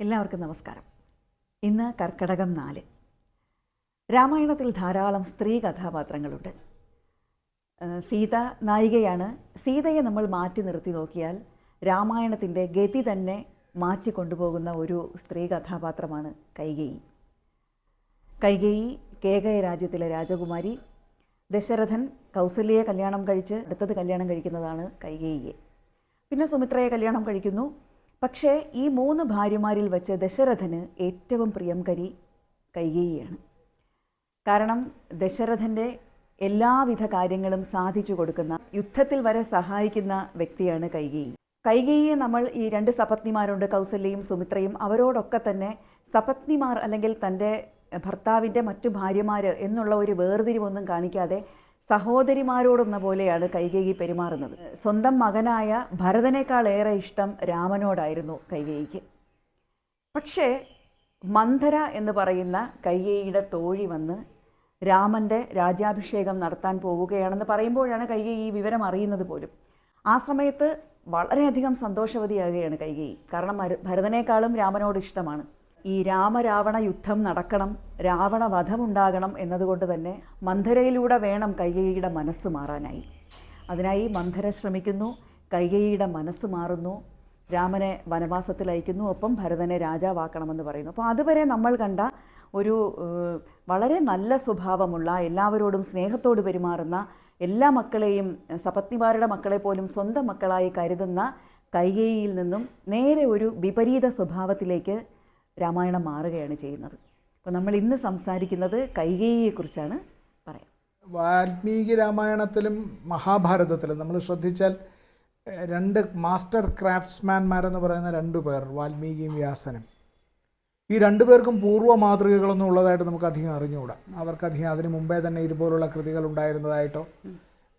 എല്ലാവർക്കും നമസ്കാരം. ഇന്ന് കർക്കടകം നാല്. രാമായണത്തിൽ ധാരാളം സ്ത്രീ കഥാപാത്രങ്ങളുണ്ട്. സീത നായികയാണ്. സീതയെ നമ്മൾ മാറ്റി നിർത്തി നോക്കിയാൽ രാമായണത്തിന്റെ ഗതി തന്നെ മാറ്റി കൊണ്ടുപോകുന്ന ഒരു സ്ത്രീ കഥാപാത്രമാണ് കൈകേയി. കൈകേയി കേകയ രാജ്യത്തിലെ രാജകുമാരി ദശരഥൻ കൗസല്യയെ കല്യാണം കഴിച്ച് അടുത്തത് കല്യാണം കഴിക്കുന്നതാണ് കൈകേയിയെ. പിന്നെ സുമിത്രയെ കല്യാണം കഴിക്കുന്നു. പക്ഷേ ഈ മൂന്ന് ഭാര്യമാരിൽ വച്ച് ദശരഥന് ഏറ്റവും പ്രിയംകരി കൈകേയിയാണ്. കാരണം ദശരഥന്റെ എല്ലാവിധ കാര്യങ്ങളും സാധിച്ചു കൊടുക്കുന്ന യുദ്ധത്തിൽ വരെ സഹായിക്കുന്ന വ്യക്തിയാണ് കൈകേയി. കൈകേയിയെ നമ്മൾ ഈ രണ്ട് സപത്നിമാരുണ്ട് കൗസല്യയും സുമിത്രയും അവരോടൊക്കെ തന്നെ സപത്നിമാർ അല്ലെങ്കിൽ തന്റെ ഭർത്താവിന്റെ മറ്റു ഭാര്യമാർ എന്നുള്ള ഒരു വേർതിരിവൊന്നും കാണിക്കാതെ സഹോദരിമാരോടെന്ന പോലെയാണ് കൈകേയി പെരുമാറുന്നത്. സ്വന്തം മകനായ ഭരതനേക്കാൾ ഏറെ ഇഷ്ടം രാമനോടായിരുന്നു കൈകേയിക്ക്. പക്ഷേ മന്ധര എന്ന് പറയുന്ന കൈകേയിയുടെ തോഴി വന്ന് രാമന്റെ രാജ്യാഭിഷേകം നടത്താൻ പോവുകയാണെന്ന് പറയുമ്പോഴാണ് കൈകേയി ഈ വിവരം അറിയുന്നത് പോലും. ആ സമയത്ത് വളരെയധികം സന്തോഷവതിയാകുകയാണ് കൈകേയി. കാരണം ഭരതനേക്കാളും രാമനോട് ഇഷ്ടമാണ്. ഈ രാമരാവണ യുദ്ധം നടക്കണം രാവണ വധമുണ്ടാകണം എന്നതുകൊണ്ട് തന്നെ മന്ധരയിലൂടെ വേണം കൈകേയിയുടെ മനസ്സ് മാറാനായി. അതിനായി മന്ധര ശ്രമിക്കുന്നു കൈകേയിയുടെ മനസ്സ് മാറുന്നു രാമനെ വനവാസത്തിൽ അയക്കുന്നു ഒപ്പം ഭരതനെ രാജാവാക്കണമെന്ന് പറയുന്നു. അപ്പോൾ അതുവരെ നമ്മൾ കണ്ട ഒരു വളരെ നല്ല സ്വഭാവമുള്ള എല്ലാവരോടും സ്നേഹത്തോട് പെരുമാറുന്ന എല്ലാ മക്കളെയും സപത്നിമാരുടെ മക്കളെ പോലും സ്വന്തം മക്കളായി കരുതുന്ന കൈകേയിയിൽ നിന്നും നേരെ ഒരു വിപരീത സ്വഭാവത്തിലേക്ക് രാമായണം മാറുകയാണ് ചെയ്യുന്നത്. അപ്പോൾ നമ്മൾ ഇന്ന് സംസാരിക്കുന്നത് കൈകേയിയെക്കുറിച്ചാണ് പറയാം വാൽമീകി രാമായണത്തിലും മഹാഭാരതത്തിലും നമ്മൾ ശ്രദ്ധിച്ചാൽ രണ്ട് മാസ്റ്റർ ക്രാഫ്റ്റ്സ്മാൻമാരെന്ന് പറയുന്ന രണ്ട് പേർ വാൽമീകിയും വ്യാസനും. ഈ രണ്ടു പേർക്കും പൂർവ മാതൃകകളൊന്നും ഉള്ളതായിട്ട് നമുക്ക് അധികം അറിഞ്ഞുകൂടാ. അവർക്കധികം അതിന് മുമ്പേ തന്നെ ഇതുപോലുള്ള കൃതികൾ ഉണ്ടായിരുന്നതായിട്ടോ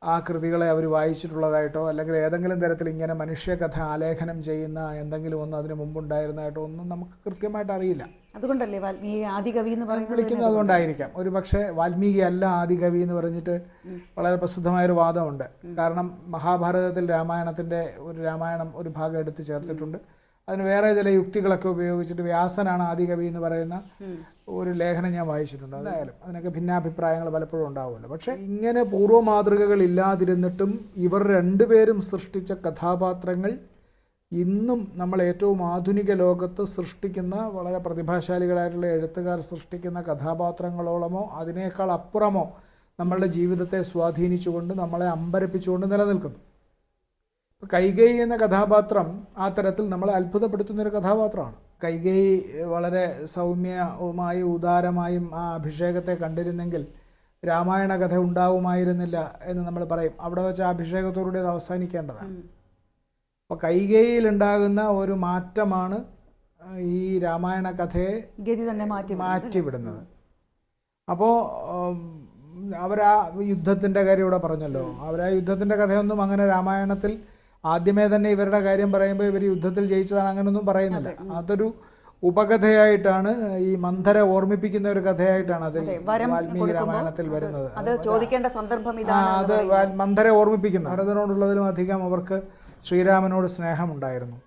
ആ കൃതികളെ അവർ വായിച്ചിട്ടുള്ളതായിട്ടോ അല്ലെങ്കിൽ ഏതെങ്കിലും തരത്തിൽ ഇങ്ങനെ മനുഷ്യകഥ ആലേഖനം ചെയ്യുന്ന എന്തെങ്കിലും ഒന്നും അതിന് മുമ്പുണ്ടായിരുന്നതായിട്ടോ ഒന്നും നമുക്ക് കൃത്യമായിട്ട് അറിയില്ല. അതുകൊണ്ടല്ലേ വാൽമീകി ആദികവി എന്ന് പറയുന്നത് വിളിക്കുന്നത് അതുകൊണ്ടായിരിക്കാം. ഒരു പക്ഷേ വാൽമീകി അല്ല ആദികവി എന്ന് പറഞ്ഞിട്ട് വളരെ പ്രസിദ്ധമായൊരു വാദമുണ്ട്. കാരണം മഹാഭാരതത്തിൽ രാമായണത്തിന്റെ ഒരു രാമായണം ഒരു ഭാഗം എടുത്ത് ചേർത്തിട്ടുണ്ട്. അതിന് വേറെ ചില യുക്തികളൊക്കെ ഉപയോഗിച്ചിട്ട് വ്യാസനാണ് ആദികവി എന്ന് പറയുന്ന ഒരു ലേഖനം ഞാൻ വായിച്ചിട്ടുണ്ട്. അതായാലും അതിനൊക്കെ ഭിന്നാഭിപ്രായങ്ങൾ പലപ്പോഴും ഉണ്ടാവുമല്ലോ. പക്ഷേ ഇങ്ങനെ പൂർവ മാതൃകകൾ ഇല്ലാതിരുന്നിട്ടും ഇവർ രണ്ടുപേരും സൃഷ്ടിച്ച കഥാപാത്രങ്ങൾ ഇന്നും നമ്മൾ ഏറ്റവും ആധുനിക ലോകത്ത് സൃഷ്ടിക്കുന്ന വളരെ പ്രതിഭാശാലികളായിട്ടുള്ള എഴുത്തുകാർ സൃഷ്ടിക്കുന്ന കഥാപാത്രങ്ങളോളമോ അതിനേക്കാൾ അപ്പുറമോ നമ്മളുടെ ജീവിതത്തെ സ്വാധീനിച്ചുകൊണ്ട് നമ്മളെ അമ്പരപ്പിച്ചുകൊണ്ട് നിലനിൽക്കുന്നു. കൈകൈ എന്ന കഥാപാത്രം ആ തരത്തിൽ നമ്മളെ അത്ഭുതപ്പെടുത്തുന്നൊരു കഥാപാത്രമാണ്. കൈകേയി വളരെ സൗമ്യവുമായി ഉദാരമായും ആ അഭിഷേകത്തെ കണ്ടിരുന്നെങ്കിൽ രാമായണ കഥ ഉണ്ടാവുമായിരുന്നില്ല എന്ന് നമ്മൾ പറയും. അവിടെ വെച്ച് ആ അഭിഷേകത്തോടുകൂടി അത് അവസാനിക്കേണ്ടതാണ്. അപ്പോൾ കൈകൈയിൽ ഉണ്ടാകുന്ന ഒരു മാറ്റമാണ് ഈ രാമായണ കഥയെ ഗതി തന്നെ മാറ്റി മാറ്റിവിടുന്നത്. അപ്പോൾ അവരാ യുദ്ധത്തിന്റെ കാര്യം ഇവിടെ പറഞ്ഞല്ലോ. അവരാ യുദ്ധത്തിന്റെ കഥയൊന്നും അങ്ങനെ രാമായണത്തിൽ ആദ്യമേ തന്നെ ഇവരുടെ കാര്യം പറയുമ്പോൾ ഇവർ യുദ്ധത്തിൽ ജയിച്ചതാണ് അങ്ങനെയൊന്നും പറയുന്നില്ല. അതൊരു ഉപകഥയായിട്ടാണ് ഈ മന്ധര ഓർമ്മിപ്പിക്കുന്ന ഒരു കഥയായിട്ടാണ് അതിൽ വാൽമീകി രാമായണത്തിൽ വരുന്നത്. അത് ചോദിക്കേണ്ട സന്ദർഭം അത് മന്ധര ഓർമ്മിപ്പിക്കുന്ന ഓർമ്മിപ്പിക്കുന്നു ഭരതനോടുള്ളതിലും അധികം അവർക്ക് ശ്രീരാമനോട് സ്നേഹമുണ്ടായിരുന്നു.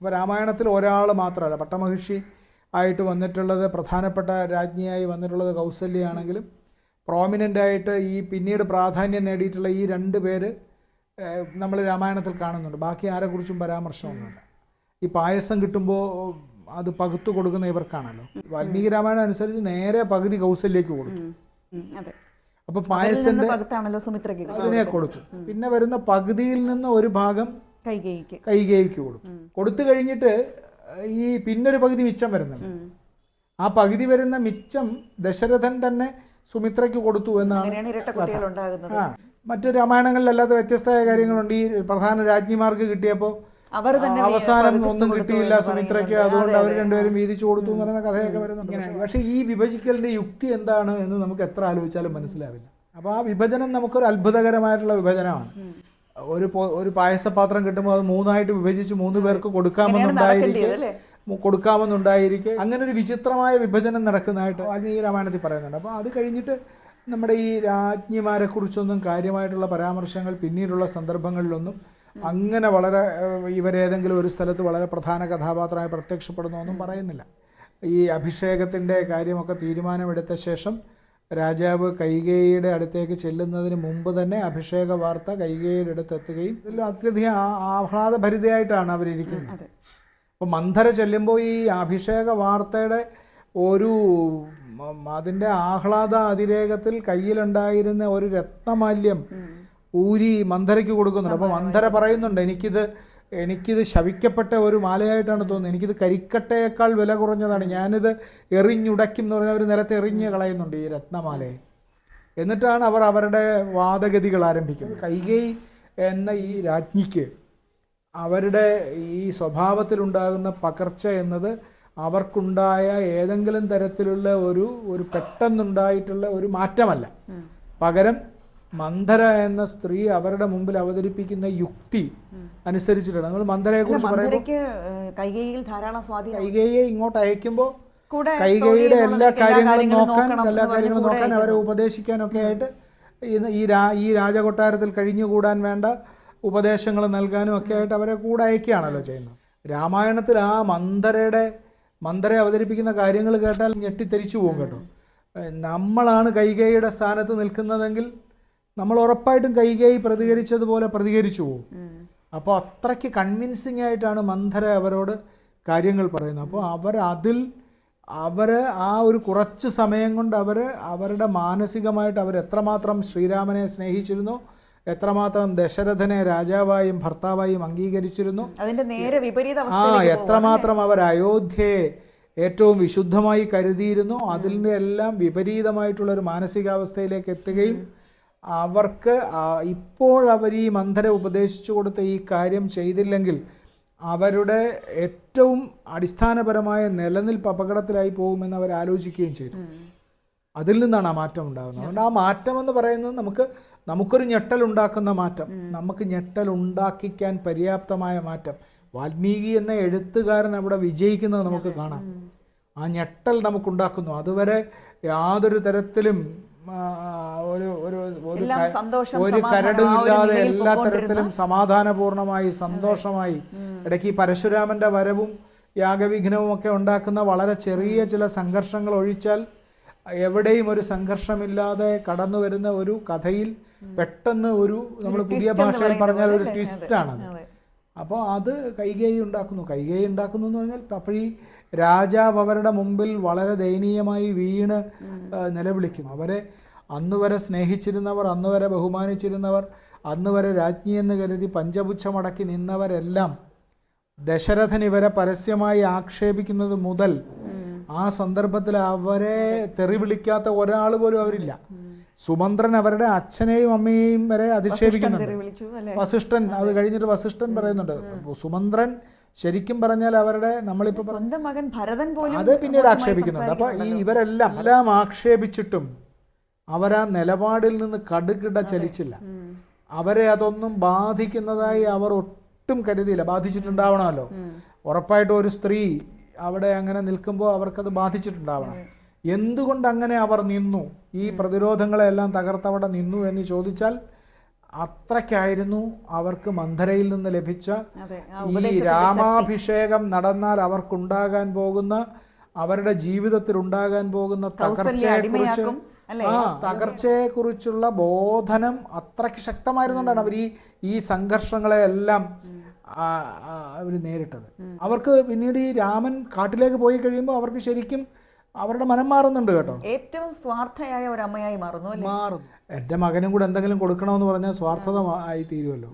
അപ്പോൾ രാമായണത്തിൽ ഒരാൾ മാത്രമല്ല പട്ടമഹിഷി ആയിട്ട് വന്നിട്ടുള്ളത് പ്രധാനപ്പെട്ട രാജ്ഞിയായി വന്നിട്ടുള്ളത് കൗസല്യാണെങ്കിലും പ്രോമിനന്റായിട്ട് ഈ പിന്നീട് പ്രാധാന്യം നേടിയിട്ടുള്ള ഈ രണ്ട് പേര് നമ്മൾ രാമായണത്തിൽ കാണുന്നുണ്ട്. ബാക്കി ആരെക്കുറിച്ചും പരാമർശമൊന്നുമില്ല. ഈ പായസം കിട്ടുമ്പോൾ അത് പകുത്തു കൊടുക്കുന്ന ഇവർക്കാണല്ലോ. വാൽമീകി രാമായണം അനുസരിച്ച് നേരെ പകുതി കൗസല്യക്ക് കൊടുക്കും. അപ്പൊ സുമിത്രയ്ക്ക് അതിനെ കൊടുക്കും. പിന്നെ വരുന്ന പകുതിയിൽ നിന്ന് ഒരു ഭാഗം കൈകേയിക്ക്. കൊടുക്കും. കൊടുത്തു കൊടുത്തു കഴിഞ്ഞിട്ട് ഈ പിന്നൊരു പകുതി മിച്ചം വരുന്നുണ്ട്. ആ പകുതി വരുന്ന മിച്ചം ദശരഥൻ തന്നെ സുമിത്രയ്ക്ക് കൊടുത്തു എന്നാണ് ആ. മറ്റു രാമായണങ്ങളിലല്ലാത്ത വ്യത്യസ്തമായ കാര്യങ്ങളുണ്ട്. ഈ പ്രധാന രാജ്ഞിമാർക്ക് കിട്ടിയപ്പോൾ അവർ തന്നെ അവസാനം ഒന്നും കിട്ടിയില്ല സുമിത്രയ്ക്ക്. അതുകൊണ്ട് അവർ രണ്ടുപേരും വീതിച്ചു കൊടുത്തു എന്ന് പറയുന്ന കഥയൊക്കെ വരുന്നുണ്ട്. പക്ഷേ ഈ വിഭജിക്കലിന്റെ യുക്തി എന്താണ് എന്ന് നമുക്ക് എത്ര ആലോചിച്ചാലും മനസ്സിലാവില്ല. അപ്പോൾ ആ വിഭജനം നമുക്കൊരു അത്ഭുതകരമായിട്ടുള്ള വിഭജനമാണ്. ഒരു ഒരു പായസപാത്രം കിട്ടുമ്പോൾ അത് മൂന്നായിട്ട് വിഭജിച്ച് മൂന്ന് പേർക്ക് കൊടുക്കാമെന്നുണ്ടായിരിക്കും കൊടുക്കാമെന്നുണ്ടായിരിക്കും കൊടുക്കാമെന്നുണ്ടായിരിക്കെ. അങ്ങനെ ഒരു വിചിത്രമായ വിഭജനം നടക്കുന്നതായിട്ട് വാൽമീകി രാമായണത്തിൽ പറയുന്നുണ്ട്. അപ്പോൾ അത് കഴിഞ്ഞിട്ട് നമ്മുടെ ഈ രാജ്ഞിമാരെ കുറിച്ചൊന്നും കാര്യമായിട്ടുള്ള പരാമർശങ്ങൾ പിന്നീടുള്ള സന്ദർഭങ്ങളിലൊന്നും അങ്ങനെ വളരെ ഇവരേതെങ്കിലും ഒരു സ്ഥലത്ത് വളരെ പ്രധാന കഥാപാത്രമായി പ്രത്യക്ഷപ്പെടുന്നു എന്നും പറയുന്നില്ല. ഈ അഭിഷേകത്തിന്റെ കാര്യമൊക്കെ തീരുമാനമെടുത്ത ശേഷം രാജാവ് കൈകേയിയുടെ അടുത്തേക്ക് ചെല്ലുന്നതിന് മുമ്പ് തന്നെ അഭിഷേക വാർത്ത കൈകേയിയുടെ അടുത്ത് എത്തുകയും ഇതിലും അത്യധികം ആഹ്ലാദഭരിതയായിട്ടാണ് അവരിരിക്കുന്നത്. അപ്പോൾ മന്ധര ചെല്ലുമ്പോൾ ഈ അഭിഷേക വാർത്തയുടെ ഒരു അതിന്റെ ആഹ്ലാദ അതിരേഖത്തിൽ കയ്യിലുണ്ടായിരുന്ന ഒരു രത്നമാല്യം ഊരി മന്ധരയ്ക്ക് കൊടുക്കുന്നുണ്ട്. അപ്പോൾ മന്ധര പറയുന്നുണ്ട് എനിക്കിത് എനിക്കിത് ശവിക്കപ്പെട്ട ഒരു മാലയായിട്ടാണ് തോന്നുന്നത്. എനിക്കിത് കരിക്കട്ടയേക്കാൾ വില കുറഞ്ഞതാണ്. ഞാനിത് എറിഞ്ഞുടയ്ക്കും എന്ന് പറഞ്ഞാൽ അവർ നിലത്ത് എറിഞ്ഞ് കളയുന്നുണ്ട് ഈ രത്നമാലയെ. എന്നിട്ടാണ് അവർ അവരുടെ വാദഗതികൾ ആരംഭിക്കുന്നത്. കൈകൈ എന്ന ഈ രാജ്ഞിക്ക് അവരുടെ ഈ സ്വഭാവത്തിലുണ്ടാകുന്ന പകർച്ച എന്നത് അവർക്കുണ്ടായ ഏതെങ്കിലും തരത്തിലുള്ള ഒരു ഒരു പെട്ടെന്നുണ്ടായിട്ടുള്ള ഒരു മാറ്റമല്ല. പകരം മന്ധര എന്ന സ്ത്രീ അവരുടെ മുമ്പിൽ അവതരിപ്പിക്കുന്ന യുക്തി അനുസരിച്ചിട്ടാണ്. നമ്മൾ മന്ധരയെ കുറിച്ച് സ്വാധീനം കൈകേയെ ഇങ്ങോട്ട് അയക്കുമ്പോൾ കൈകേയുടെ എല്ലാ കാര്യങ്ങളും നോക്കാൻ എല്ലാ കാര്യങ്ങളും നോക്കാൻ അവരെ ഉപദേശിക്കാനൊക്കെ ആയിട്ട് ഈ രാ ഈ രാജകൊട്ടാരത്തിൽ കഴിഞ്ഞുകൂടാൻ വേണ്ട ഉപദേശങ്ങൾ നൽകാനും ഒക്കെ ആയിട്ട് അവരെ കൂടെ അയക്കുകയാണല്ലോ ചെയ്യുന്നത്. രാമായണത്തിൽ ആ മന്ദരയുടെ മന്ദരെ അവതരിപ്പിക്കുന്ന കാര്യങ്ങൾ കേട്ടാൽ ഞെട്ടിത്തെരിച്ചു പോകും കേട്ടോ. നമ്മളാണ് കൈകൈയുടെ സ്ഥാനത്ത് നിൽക്കുന്നതെങ്കിൽ നമ്മൾ ഉറപ്പായിട്ടും കൈകേയി പ്രതികരിച്ചതുപോലെ പ്രതികരിച്ചു പോകും. അപ്പോൾ അത്രയ്ക്ക് കൺവിൻസിങ് ആയിട്ടാണ് മന്ധര അവരോട് കാര്യങ്ങൾ പറയുന്നത്. അപ്പോൾ അവർ അതിൽ അവർ ആ ഒരു കുറച്ച് സമയം കൊണ്ട് അവർ അവരുടെ മാനസികമായിട്ട് അവർ എത്രമാത്രം ശ്രീരാമനെ സ്നേഹിച്ചിരുന്നു എത്രമാത്രം ദശരഥനെ രാജാവായും ഭർത്താവായും അംഗീകരിച്ചിരുന്നു അതിന്റെ നേരെ വിപരീത ആ. എത്രമാത്രം അവർ അയോധ്യയെ ഏറ്റവും വിശുദ്ധമായി കരുതിയിരുന്നു അതിന്റെ എല്ലാം വിപരീതമായിട്ടുള്ള ഒരു മാനസികാവസ്ഥയിലേക്ക് എത്തുകയും അവർക്ക് ഇപ്പോൾ അവർ ഈ മന്ധര ഉപദേശിച്ചു കൊടുത്ത ഈ കാര്യം ചെയ്തില്ലെങ്കിൽ അവരുടെ ഏറ്റവും അടിസ്ഥാനപരമായ നിലനിൽപ്പ് അപകടത്തിലായി പോകുമെന്ന് അവർ ആലോചിക്കുകയും ചെയ്തു. അതിൽ നിന്നാണ് ആ മാറ്റം ഉണ്ടാകുന്നത് അതുകൊണ്ട് ആ മാറ്റം എന്ന് പറയുന്നത് നമുക്ക് നമുക്കൊരു ഞെട്ടലുണ്ടാക്കുന്ന മാറ്റം. നമുക്ക് ഞെട്ടൽ ഉണ്ടാക്കിക്കാൻ പര്യാപ്തമായ മാറ്റം. വാൽമീകി എന്ന എഴുത്തുകാരൻ അവിടെ വിജയിക്കുന്നത് നമുക്ക് കാണാം. ആ ഞെട്ടൽ നമുക്കുണ്ടാക്കുന്നു. അതുവരെ യാതൊരു തരത്തിലും ഒരു ഒരു ഒരു ഒരു കരടുമില്ലാതെ എല്ലാ തരത്തിലും സമാധാനപൂർണമായി സന്തോഷമായി ഇടയ്ക്ക് പരശുരാമന്റെ വരവും യാഗവിഘ്നവും ഒക്കെ ഉണ്ടാക്കുന്ന വളരെ ചെറിയ ചില സംഘർഷങ്ങൾ ഒഴിച്ചാൽ എവിടെയും ഒരു സംഘർഷമില്ലാതെ കടന്നു വരുന്ന ഒരു കഥയിൽ പെട്ടെന്ന് ഒരു നമ്മൾ പുതിയ ഭാഷയിൽ പറഞ്ഞാൽ ഒരു ട്വിസ്റ്റ് ആണ് അപ്പോൾ അത്. കൈകേയി ഉണ്ടാക്കുന്നു. കൈകേയി ഉണ്ടാക്കുന്നു എന്ന് പറഞ്ഞാൽ അപ്പോൾ ഈ രാജാവ് അവരുടെ മുമ്പിൽ വളരെ ദയനീയമായി വീണ് നിലവിളിക്കുന്നു അവരെ അന്ന് വരെ സ്നേഹിച്ചിരുന്നവർ അന്ന് വരെ ബഹുമാനിച്ചിരുന്നവർ അന്ന് വരെ രാജ്ഞി എന്ന് കരുതി പഞ്ചപുച്ഛമടക്കി നിന്നവരെല്ലാം ദശരഥൻ ഇവരെ പരസ്യമായി ആക്ഷേപിക്കുന്നത് മുതൽ ആ സന്ദർഭത്തിൽ അവരെ തെറി വിളിക്കാത്ത ഒരാൾ പോലും അവരില്ല. സുമന്ത്രൻ അവരുടെ അച്ഛനെയും അമ്മയെയും വരെ അധിക്ഷേപിക്കുന്നുണ്ട്. വസിഷ്ഠൻ അത് കഴിഞ്ഞിട്ട് വസിഷ്ഠൻ പറയുന്നുണ്ട്. സുമന്ത്രൻ ശരിക്കും പറഞ്ഞാൽ അവരുടെ നമ്മളിപ്പോ സ്വന്തം മകൻ ഭരതൻ പോലും അത് പിന്നീട് ആക്ഷേപിക്കുന്നുണ്ട്. അപ്പൊ ഈ ഇവരെല്ലാം എല്ലാം ആക്ഷേപിച്ചിട്ടും അവരാ നിലപാടിൽ നിന്ന് കടുകിട ചലിച്ചില്ല. അവരെ അതൊന്നും ബാധിക്കുന്നതായി അവർ ഒട്ടും കരുതിയില്ല. ബാധിച്ചിട്ടുണ്ടാവണമല്ലോ. ഉറപ്പായിട്ടും ഒരു സ്ത്രീ അവിടെ അങ്ങനെ നിൽക്കുമ്പോൾ അവർക്കത് ബാധിച്ചിട്ടുണ്ടാവണം. എന്തുകൊണ്ട് അങ്ങനെ അവർ നിന്നു? ഈ പ്രതിരോധങ്ങളെല്ലാം തകർത്തവിടെ നിന്നു എന്ന് ചോദിച്ചാൽ അത്രയ്ക്കായിരുന്നു അവർക്ക് മന്ധരയിൽ നിന്ന് ലഭിച്ച ഈ രാമാഭിഷേകം നടന്നാൽ അവർക്കുണ്ടാകാൻ പോകുന്ന അവരുടെ ജീവിതത്തിൽ ഉണ്ടാകാൻ പോകുന്ന തകർച്ചയെക്കുറിച്ച് ആ തകർച്ചയെക്കുറിച്ചുള്ള ബോധനം അത്രയ്ക്ക് ശക്തമായിരുന്നുകൊണ്ടാണ് അവർ ഈ ഈ സംഘർഷങ്ങളെ എല്ലാം അവർ നേരിട്ടത്. അവർക്ക് പിന്നീട് ഈ രാമൻ കാട്ടിലേക്ക് പോയി കഴിയുമ്പോൾ അവർക്ക് ശരിക്കും അവരുടെ മനം മാറുന്നുണ്ട് കേട്ടോ. ഏറ്റവും സ്വാർത്ഥയായ ഒരു അമ്മയായി മാറുന്നു മാറുന്നു. എന്റെ മകനും കൂടെ എന്തെങ്കിലും കൊടുക്കണമെന്ന് പറഞ്ഞാൽ സ്വാർത്ഥത ആയി തീരുമല്ലോ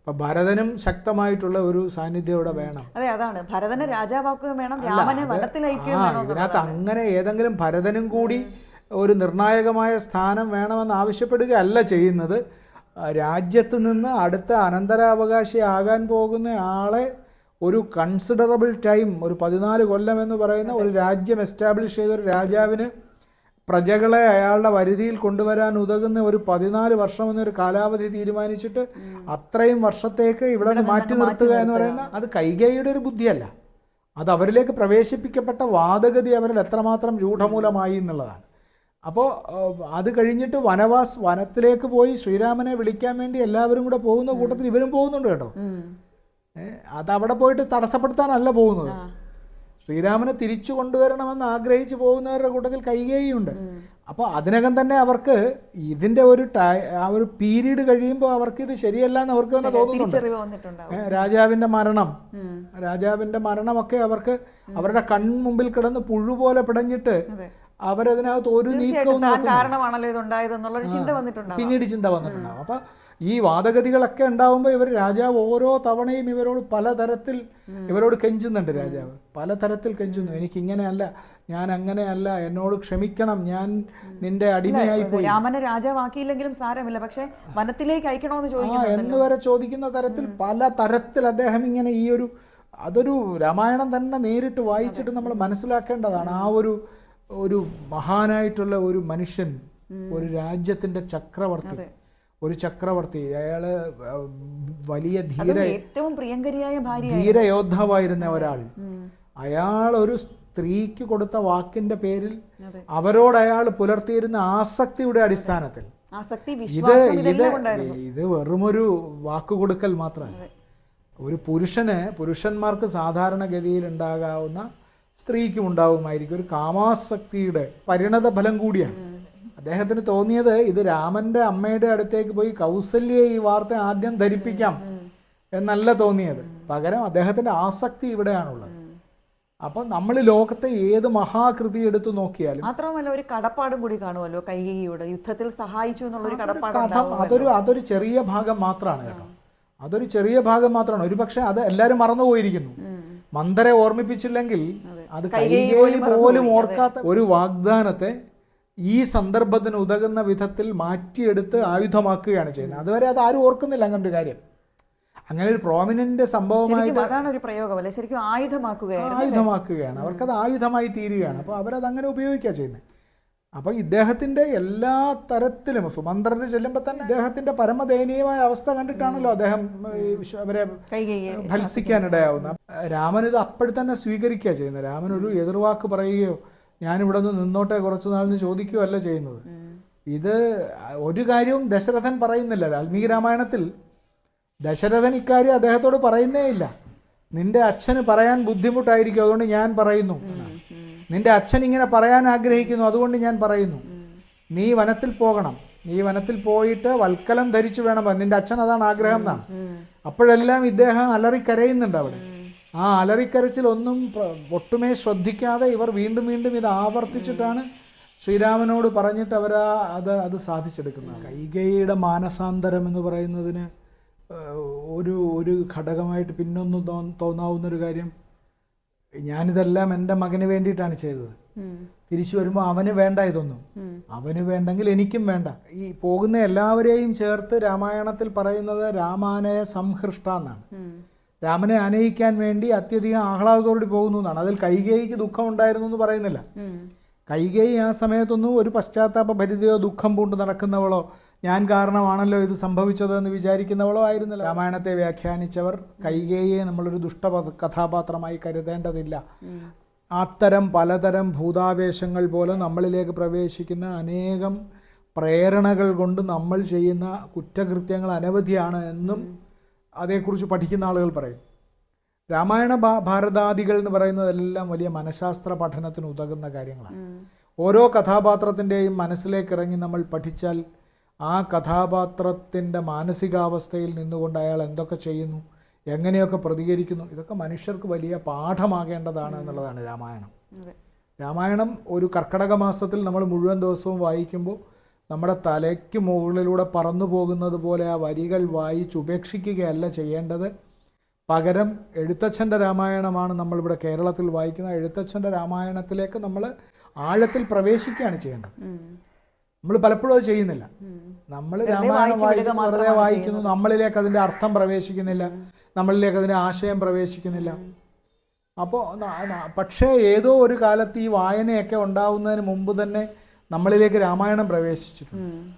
അപ്പൊ ഭരതനും ശക്തമായിട്ടുള്ള ഒരു സാന്നിധ്യം ഇവിടെ വേണം. അതെ അതാണ്. ഭരതനെ രാജാവാക്കുകയും വേണം രാമനെ വനത്തിലയക്കുകയും വേണം ഇതിനകത്ത് അങ്ങനെ ഏതെങ്കിലും ഭരതനും കൂടി ഒരു നിർണായകമായ സ്ഥാനം വേണമെന്ന് ആവശ്യപ്പെടുകയല്ല ചെയ്യുന്നത്. രാജ്യത്ത് നിന്ന് അടുത്ത അനന്തരാവകാശി ആകാൻ പോകുന്ന ആളെ ഒരു കൺസിഡറബിൾ ടൈം ഒരു പതിനാല് കൊല്ലം എന്ന് പറയുന്ന ഒരു രാജ്യം എസ്റ്റാബ്ലിഷ് ചെയ്ത ഒരു രാജാവിന് പ്രജകളെ അയാളുടെ വരുതിയിൽ കൊണ്ടുവരാൻ ഉതകുന്ന ഒരു പതിനാല് വർഷം എന്നൊരു കാലാവധി തീരുമാനിച്ചിട്ട് അത്രയും വർഷത്തേക്ക് ഇവിടെ മാറ്റി നിർത്തുക എന്ന് പറയുന്ന അത് കൈകൈയുടെ ഒരു ബുദ്ധിയല്ല. അത് അവരിലേക്ക് പ്രവേശിപ്പിക്കപ്പെട്ട വാദഗതി അവരിൽ എത്രമാത്രം രൂഢമൂലമായി എന്നുള്ളതാണ്. അപ്പോൾ അത് കഴിഞ്ഞിട്ട് വനവാസ് വനത്തിലേക്ക് പോയി ശ്രീരാമനെ വിളിക്കാൻ വേണ്ടി എല്ലാവരും കൂടെ പോകുന്ന കൂട്ടത്തിൽ ഇവരും പോകുന്നുണ്ട് കേട്ടോ. അത് അവിടെ പോയിട്ട് തടസ്സപ്പെടുത്താനല്ല പോകുന്നത്. ശ്രീരാമനെ തിരിച്ചു കൊണ്ടുവരണമെന്ന് ആഗ്രഹിച്ചു പോകുന്നവരുടെ കൂട്ടത്തിൽ കൈകേയുണ്ട് അപ്പോൾ അതിനകം തന്നെ അവർക്ക് ഇതിന്റെ ഒരു ടൈ- ആ ഒരു പീരീഡ് കഴിയുമ്പോൾ അവർക്ക് ഇത് ശരിയല്ല എന്ന് അവർക്ക് തന്നെ തോന്നുന്നുണ്ട്. രാജാവിന്റെ രാജാവിന്റെ മരണം. രാജാവിന്റെ രാജാവിന്റെ മരണമൊക്കെ അവർക്ക് അവരുടെ കൺമുമ്പിൽ കിടന്ന് പുഴു പോലെ പിടഞ്ഞിട്ട് അവരതിനകത്ത് ഒരു നീക്കവും പിന്നീട് ചിന്ത വന്നിട്ടുണ്ടാവും. അപ്പൊ ഈ വാദഗതികളൊക്കെ ഉണ്ടാവുമ്പോൾ ഇവർ രാജാവ് ഓരോ തവണയും ഇവരോട് പലതരത്തിൽ ഇവരോട് കെഞ്ചുന്നുണ്ട് രാജാവ്. പലതരത്തിൽ കെഞ്ചുന്നു. എനിക്ക് ഇങ്ങനെയല്ല ഞാൻ അങ്ങനെയല്ല എന്നോട് ക്ഷമിക്കണം ഞാൻ നിന്റെ അടിമയായി പോയി. രാമനെ രാജാവാക്കിയില്ലെങ്കിലും സാരമില്ല പക്ഷേ വനത്തിലേക്ക് അയക്കണമെന്ന് ചോദിക്കുന്നു എന്ന് വരെ ചോദിക്കുന്ന തരത്തിൽ പല തരത്തിൽ അദ്ദേഹം ഇങ്ങനെ ഈ ഒരു അതൊരു രാമായണം തന്നെ നേരിട്ട് വായിച്ചിട്ട് നമ്മൾ മനസ്സിലാക്കേണ്ടതാണ്. ആ ഒരു ഒരു മഹാനായിട്ടുള്ള ഒരു മനുഷ്യൻ ഒരു രാജ്യത്തിന്റെ ചക്രവർത്തി. ഒരു ചക്രവർത്തി അയാൾ വലിയ ധീര ഏറ്റവും പ്രിയങ്കരിയായ ഭാര്യ ധീരയോദ്ധാവായിരുന്ന ഒരാൾ. അയാൾ ഒരു സ്ത്രീക്ക് കൊടുത്ത വാക്കിന്റെ പേരിൽ അവരോട് അയാൾ പുലർത്തിയിരുന്ന ആസക്തിയുടെ അടിസ്ഥാനത്തിൽ. ഇത് ഇത് ഇത് വെറുമൊരു വാക്കുകൊടുക്കൽ മാത്രമല്ല. ഒരു പുരുഷന് പുരുഷന്മാർക്ക് സാധാരണഗതിയിൽ ഉണ്ടാകാവുന്ന സ്ത്രീക്കും ഉണ്ടാവുമായിരിക്കും. ഒരു കാമാസക്തിയുടെ പരിണത ഫലം കൂടിയാണ് അദ്ദേഹത്തിന് തോന്നിയത് ഇത് രാമന്റെ അമ്മയുടെ അടുത്തേക്ക് പോയി കൗസല്യെ ഈ വാർത്ത ആദ്യം ധരിപ്പിക്കാം എന്നല്ല തോന്നിയത്. പകരം അദ്ദേഹത്തിന്റെ ആസക്തി ഇവിടെയാണുള്ളത്. അപ്പോൾ നമ്മൾ ലോകത്തെ ഏത് മഹാകൃതി എടുത്തു നോക്കിയാലും മാത്രമല്ല ഒരു കടപ്പാടും കൂടി കാണുമല്ലോ കൈകേയിയോട്. യുദ്ധത്തിൽ സഹായിച്ചു എന്നുള്ളൊരു കടപ്പാട് അതൊരു അതൊരു ചെറിയ ഭാഗം മാത്രമാണ് കേട്ടോ. അതൊരു ചെറിയ ഭാഗം മാത്രമാണ്. ഒരുപക്ഷെ അത് എല്ലാവരും മറന്നുപോയിരിക്കുന്നു. മന്ദരെ ഓർമ്മിപ്പിച്ചില്ലെങ്കിൽ അത്. കൈകേയി പോലും ഓർക്കാത്ത ഒരു വാഗ്ദാനത്തെ ഈ സന്ദർഭത്തിന് ഉതകുന്ന വിധത്തിൽ മാറ്റിയെടുത്ത് ആയുധമാക്കുകയാണ് ചെയ്യുന്നത്. അതുവരെ അത് ആരും ഓർക്കുന്നില്ല അങ്ങനെ ഒരു കാര്യം അങ്ങനെ ഒരു പ്രോമിനന്റ് സംഭവമായിട്ട് അതാണ് ഒരു പ്രയോഗം അല്ലേ? ശരിക്കും ആയുധമാക്കുകയാണ്. ആയുധമാക്കുകയാണ് അവർക്കത് ആയുധമായി തീരുകയാണ്. അപ്പോൾ അവരത് അങ്ങനെ ഉപയോഗിക്കുക ചെയ്യുന്നത്. അപ്പോൾ ഇദ്ദേഹത്തിന്റെ എല്ലാ തരത്തിലും സുമന്ത്രന് ചെല്ലുമ്പോൾ തന്നെ ഇദ്ദേഹത്തിന്റെ പരമദയനീയമായ അവസ്ഥ കണ്ടിട്ടാണല്ലോ അദ്ദേഹം അവരെ കൈകേയെ ഭത്സിക്കാനിടയാവുന്ന രാമൻ ഇത് അപ്പോഴത്തന്നെ സ്വീകരിക്കുക ചെയ്യുന്നത്. രാമൻ ഒരു എതിർവാക്ക് പറയുകയോ ഞാനിവിടെ നിന്ന് നിന്നോട്ടെ കുറച്ചു നാളിന് ചോദിക്കുകയല്ല ചെയ്യുന്നത്. ഇത് ഒരു കാര്യവും ദശരഥൻ പറയുന്നില്ല. വാൽമീകി രാമായണത്തിൽ ദശരഥൻ ഇക്കാര്യം അദ്ദേഹത്തോട് പറയുന്നേ ഇല്ല. നിന്റെ അച്ഛന് പറയാൻ ബുദ്ധിമുട്ടായിരിക്കും അതുകൊണ്ട് ഞാൻ പറയുന്നു. നിന്റെ അച്ഛൻ ഇങ്ങനെ പറയാൻ ആഗ്രഹിക്കുന്നു അതുകൊണ്ട് ഞാൻ പറയുന്നു. നീ വനത്തിൽ പോകണം. നീ വനത്തിൽ പോയിട്ട് വൽക്കലം ധരിച്ചു വേണം. നിന്റെ അച്ഛൻ അതാണ് ആഗ്രഹം എന്നാണ്. അപ്പോഴെല്ലാം ഇദ്ദേഹം അലറി കരയുന്നുണ്ട് അവിടെ ആ അലറിക്കരച്ചിലൊന്നും ഒട്ടുമേ ശ്രദ്ധിക്കാതെ ഇവർ വീണ്ടും വീണ്ടും ഇത് ആവർത്തിച്ചിട്ടാണ് ശ്രീരാമനോട് പറഞ്ഞിട്ട് അവർ അത് അത് സാധിച്ചെടുക്കുന്നത്. കൈകൈയുടെ മാനസാന്തരം എന്ന് പറയുന്നതിന് ഒരു ഒരു ഘടകമായിട്ട് പിന്നൊന്നും തോ- തോന്നാവുന്നൊരു കാര്യം ഞാനിതെല്ലാം എന്റെ മകന് വേണ്ടിയിട്ടാണ് ചെയ്തത്. തിരിച്ചു വരുമ്പോൾ അവന് വേണ്ട ഇതൊന്നും. അവന് വേണ്ടെങ്കിൽ എനിക്കും വേണ്ട. ഈ പോകുന്ന എല്ലാവരെയും ചേർത്ത് രാമായണത്തിൽ പറയുന്നത് രാമാനയ സംഹൃഷ്ട എന്നാണ്. രാമനെ ആനയിക്കാൻ വേണ്ടി അത്യധികം ആഹ്ലാദത്തോടെ പോകുന്നു എന്നാണ്. അതിൽ കൈകേയിക്ക് ദുഃഖം ഉണ്ടായിരുന്നു എന്ന് പറയുന്നില്ല. കൈകേയി ആ സമയത്തൊന്നും ഒരു പശ്ചാത്താപ ഭരിതയോ ദുഃഖം പൂണ്ട് നടക്കുന്നവളോ ഞാൻ കാരണമാണല്ലോ ഇത് സംഭവിച്ചത് എന്ന് വിചാരിക്കുന്നവളോ ആയിരുന്നില്ല. രാമായണത്തെ വ്യാഖ്യാനിച്ചവർ കൈകേയെ നമ്മളൊരു ദുഷ്ട കഥാപാത്രമായി കരുതേണ്ടതില്ല. അത്തരം പലതരം ഭൂതാവേശങ്ങൾ പോലെ നമ്മളിലേക്ക് പ്രവേശിക്കുന്ന അനേകം പ്രേരണകൾ കൊണ്ട് നമ്മൾ ചെയ്യുന്ന കുറ്റകൃത്യങ്ങൾ അനവധിയാണ് എന്നും അതേക്കുറിച്ച് പഠിക്കുന്ന ആളുകൾ പറയും. രാമായണ ഭാരതാദികൾ എന്ന് പറയുന്നതെല്ലാം വലിയ മനഃശാസ്ത്ര പഠനത്തിന് ഉതകുന്ന കാര്യങ്ങളാണ്. ഓരോ കഥാപാത്രത്തിന്റെയും മനസ്സിലേക്ക് ഇറങ്ങി നമ്മൾ പഠിച്ചാൽ ആ കഥാപാത്രത്തിന്റെ മാനസികാവസ്ഥയിൽ നിന്നുകൊണ്ട് അയാൾ എന്തൊക്കെ ചെയ്യുന്നു എങ്ങനെയൊക്കെ പ്രതികരിക്കുന്നു ഇതൊക്കെ മനുഷ്യർക്ക് വലിയ പാഠമാകേണ്ടതാണ് എന്നുള്ളതാണ് രാമായണം. രാമായണം ഒരു കർക്കടക മാസത്തിൽ നമ്മൾ മുഴുവൻ ദിവസവും വായിക്കുമ്പോൾ നമ്മുടെ തലയ്ക്ക് മുകളിലൂടെ പറന്നു പോകുന്നത് പോലെ ആ വരികൾ വായിച്ച് ഉപേക്ഷിക്കുകയല്ല ചെയ്യേണ്ടത്. പകരം എഴുത്തച്ഛന്റെ രാമായണമാണ് നമ്മളിവിടെ കേരളത്തിൽ വായിക്കുന്ന എഴുത്തച്ഛന്റെ രാമായണത്തിലേക്ക് നമ്മൾ ആഴത്തിൽ പ്രവേശിക്കുകയാണ് ചെയ്യേണ്ടത്. നമ്മൾ പലപ്പോഴും അത് ചെയ്യുന്നില്ല. നമ്മൾ രാമായണം വായിക്കുന്നു വെറുതെ വായിക്കുന്നു നമ്മളിലേക്ക് അതിന്റെ അർത്ഥം പ്രവേശിക്കുന്നില്ല നമ്മളിലേക്ക് അതിന്റെ ആശയം പ്രവേശിക്കുന്നില്ല. അപ്പോൾ പക്ഷേ ഏതോ ഒരു കാലത്ത് ഈ വായനയൊക്കെ ഉണ്ടാവുന്നതിന് മുമ്പ് തന്നെ നമ്മളിലേക്ക് രാമായണം പ്രവേശിച്ചിട്ടുണ്ട്.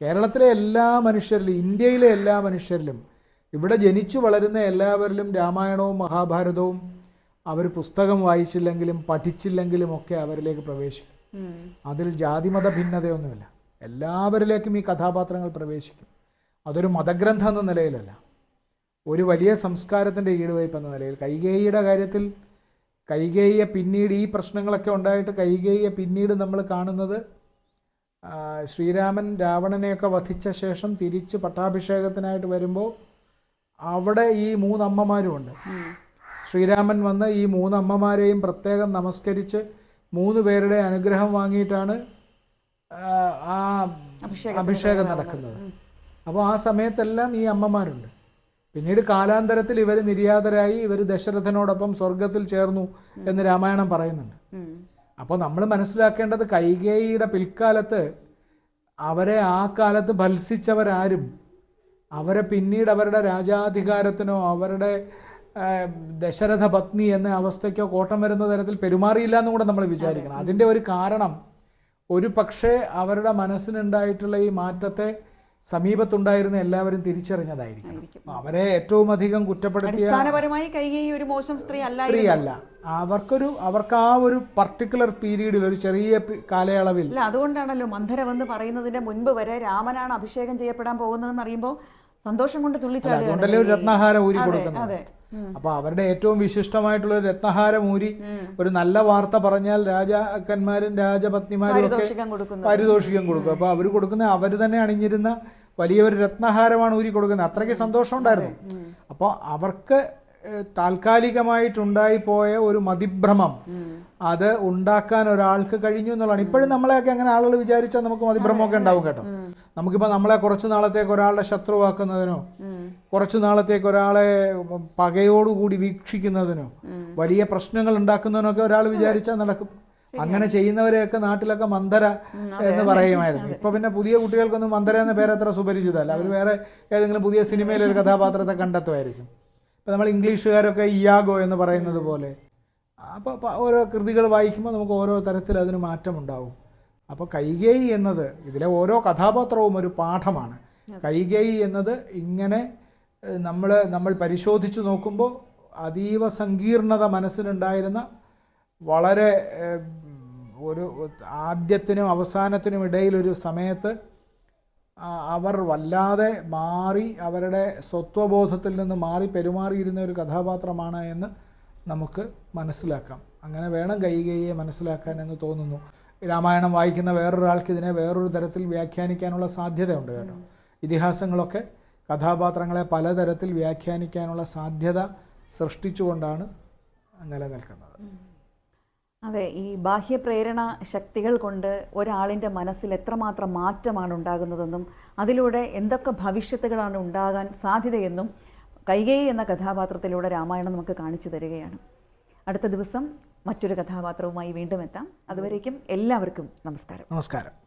കേരളത്തിലെ എല്ലാ മനുഷ്യരിലും ഇന്ത്യയിലെ എല്ലാ മനുഷ്യരിലും ഇവിടെ ജനിച്ചു വളരുന്ന എല്ലാവരിലും രാമായണവും മഹാഭാരതവും അവർ പുസ്തകം വായിച്ചില്ലെങ്കിലും പഠിച്ചില്ലെങ്കിലും ഒക്കെ അവരിലേക്ക് പ്രവേശിക്കും. അതിൽ ജാതിമത ഭിന്നതയൊന്നുമില്ല. എല്ലാവരിലേക്കും ഈ കഥാപാത്രങ്ങൾ പ്രവേശിക്കും. അതൊരു മതഗ്രന്ഥം എന്ന നിലയിലല്ല. ഒരു വലിയ സംസ്കാരത്തിന്റെ ഈടുവയ്പ് എന്ന നിലയിൽ കൈകേയിയുടെ കാര്യത്തിൽ കൈകേയിയെ പിന്നീട് ഈ പ്രശ്നങ്ങളൊക്കെ ഉണ്ടായിട്ട് കൈകേയെ പിന്നീട് നമ്മൾ കാണുന്നത് ശ്രീരാമൻ രാവണനെയൊക്കെ വധിച്ച ശേഷം തിരിച്ച് പട്ടാഭിഷേകത്തിനായിട്ട് വരുമ്പോൾ അവിടെ ഈ മൂന്നമ്മമാരുമുണ്ട്. ശ്രീരാമൻ വന്ന് ഈ മൂന്നമ്മമാരെയും പ്രത്യേകം നമസ്കരിച്ച് മൂന്ന് പേരുടെ അനുഗ്രഹം വാങ്ങിയിട്ടാണ് ആ അഭിഷേകം നടക്കുന്നത്. അപ്പോൾ ആ സമയത്തെല്ലാം ഈ അമ്മമാരുണ്ട്. പിന്നീട് കാലാന്തരത്തിൽ ഇവർ നിര്യാതരായി ഇവർ ദശരഥനോടൊപ്പം സ്വർഗത്തിൽ ചേർന്നു എന്ന് രാമായണം പറയുന്നുണ്ട്. അപ്പോൾ നമ്മൾ മനസ്സിലാക്കേണ്ടത് കൈകേയിയുടെ പിൽക്കാലത്ത് അവരെ ആ കാലത്ത് ഭത്സിച്ചവരാരും അവരെ പിന്നീട് അവരുടെ രാജാധികാരത്തിനോ അവരുടെ ദശരഥ പത്നി എന്ന അവസ്ഥയ്ക്കോ കോട്ടം വരുന്ന തരത്തിൽ പെരുമാറിയില്ല എന്നും കൂടെ നമ്മൾ വിചാരിക്കണം. അതിന്റെ ഒരു കാരണം ഒരു പക്ഷേ അവരുടെ മനസ്സിനുണ്ടായിട്ടുള്ള ഈ മാറ്റത്തെ സമീപത്തുണ്ടായിരുന്ന എല്ലാവരും തിരിച്ചറിഞ്ഞതായിരിക്കും അവരെ ഏറ്റവും അധികം കുറ്റപ്പെടുത്തിയ ഒരു മോശം സ്ത്രീ അല്ല സ്ത്രീ അല്ല അവർക്കൊരു അവർക്ക് ആ ഒരു പർട്ടിക്കുലർ പീരീഡിൽ ഒരു ചെറിയ കാലയളവിൽ അതുകൊണ്ടാണല്ലോ മന്ധരം എന്ന് പറയുന്നതിന്റെ മുൻപ് വരെ രാമനാണ് അഭിഷേകം ചെയ്യപ്പെടാൻ പോകുന്നതെന്ന് അറിയുമ്പോൾ സന്തോഷം കൊണ്ട് തുള്ളിച്ചാടുകയാണ് അതുകൊണ്ടല്ലേ ഒരു രത്നഹാരം ഊരി കൊടുക്കുന്നത്. അപ്പൊ അവരുടെ ഏറ്റവും വിശിഷ്ടമായിട്ടുള്ള രത്നഹാരം ഊരി ഒരു നല്ല വാർത്ത പറഞ്ഞാൽ രാജാക്കന്മാരും രാജപത്നിമാരും ഒക്കെ പാരിതോഷികം കൊടുക്കും. അപ്പൊ അവർ കൊടുക്കുന്ന അവർ തന്നെ അണിഞ്ഞിരുന്ന വലിയൊരു രത്നഹാരമാണ് ഊരി കൊടുക്കുന്നത്. അത്രയ്ക്ക് സന്തോഷം ഉണ്ടായിരുന്നു അപ്പൊ അപ്പോൾ അവർക്ക് ഏഹ്, താൽക്കാലികമായിട്ടുണ്ടായി ഒരു മതിഭ്രമം. അത് ഉണ്ടാക്കാൻ ഒരാൾക്ക് കഴിഞ്ഞു എന്നുള്ളതാണ്. ഇപ്പോഴും നമ്മളെയൊക്കെ അങ്ങനെ ആളുകൾ വിചാരിച്ചാൽ നമുക്ക് മതിഭ്രമമൊക്കെ ഉണ്ടാവും കേട്ടോ. നമുക്കിപ്പോൾ നമ്മളെ കുറച്ച് നാളത്തേക്ക് ഒരാളുടെ ശത്രുവാക്കുന്നതിനോ. കുറച്ച് നാളത്തേക്ക് ഒരാളെ പകയോടുകൂടി വീക്ഷിക്കുന്നതിനോ വലിയ പ്രശ്നങ്ങൾ ഉണ്ടാക്കുന്നതിനൊക്കെ ഒരാൾ വിചാരിച്ചാൽ നടക്കും. അങ്ങനെ ചെയ്യുന്നവരെയൊക്കെ നാട്ടിലൊക്കെ മന്ദര എന്ന് പറയുമായിരുന്നു. ഇപ്പൊ പിന്നെ പുതിയ കുട്ടികൾക്കൊന്നും മന്ദര എന്ന പേര് അത്ര സുപരിചിതമല്ല. അവർ വേറെ ഏതെങ്കിലും പുതിയ സിനിമയിലൊരു കഥാപാത്രത്തെ കണ്ടെത്തുമായിരിക്കും. ഇപ്പൊ നമ്മൾ ഇംഗ്ലീഷുകാരൊക്കെ ഇയാഗോ എന്ന് പറയുന്നത് പോലെ. അപ്പോൾ ഓരോ കൃതികൾ വായിക്കുമ്പോൾ നമുക്ക് ഓരോ തരത്തിൽ അതിന് മാറ്റമുണ്ടാവും അപ്പോൾ കൈകേയി എന്നത് ഇതിലെ ഓരോ കഥാപാത്രവും ഒരു പാഠമാണ്. കൈകേയി എന്നത് ഇങ്ങനെ നമ്മൾ നമ്മൾ പരിശോധിച്ച് നോക്കുമ്പോൾ അതീവ സങ്കീർണത മനസ്സിനുണ്ടായിരുന്ന വളരെ ഒരു ആദ്യത്തിനും അവസാനത്തിനും ഇടയിലൊരു സമയത്ത് അവർ വല്ലാതെ മാറി അവരുടെ സ്വത്വബോധത്തിൽ നിന്ന് മാറി പെരുമാറിയിരുന്ന ഒരു കഥാപാത്രമാണ് എന്ന് നമുക്ക് മനസ്സിലാക്കാം. അങ്ങനെ വേണം കൈകയെ മനസ്സിലാക്കാൻ എന്ന് തോന്നുന്നു. രാമായണം വായിക്കുന്ന വേറൊരാൾക്ക് ഇതിനെ വേറൊരു തരത്തിൽ വ്യാഖ്യാനിക്കാനുള്ള സാധ്യതയുണ്ട് കേട്ടോ. ഇതിഹാസങ്ങളൊക്കെ കഥാപാത്രങ്ങളെ പലതരത്തിൽ വ്യാഖ്യാനിക്കാനുള്ള സാധ്യത സൃഷ്ടിച്ചുകൊണ്ടാണ് നിലനിൽക്കുന്നത്. അതെ ഈ ബാഹ്യ പ്രേരണ ശക്തികൾ കൊണ്ട് ഒരാളിന്റെ മനസ്സിൽ എത്രമാത്രം മാറ്റമാണ് ഉണ്ടാകുന്നതെന്നും അതിലൂടെ എന്തൊക്കെ ഭവിഷ്യത്തുകളാണ് ഉണ്ടാകാൻ സാധ്യതയെന്നും കൈകേയി എന്ന കഥാപാത്രത്തിലൂടെ രാമായണം നമുക്ക് കാണിച്ചു തരികയാണ്. അടുത്ത ദിവസം മറ്റൊരു കഥാപാത്രവുമായി വീണ്ടും എത്താം. അതുവരേക്കും എല്ലാവർക്കും നമസ്കാരം. നമസ്കാരം.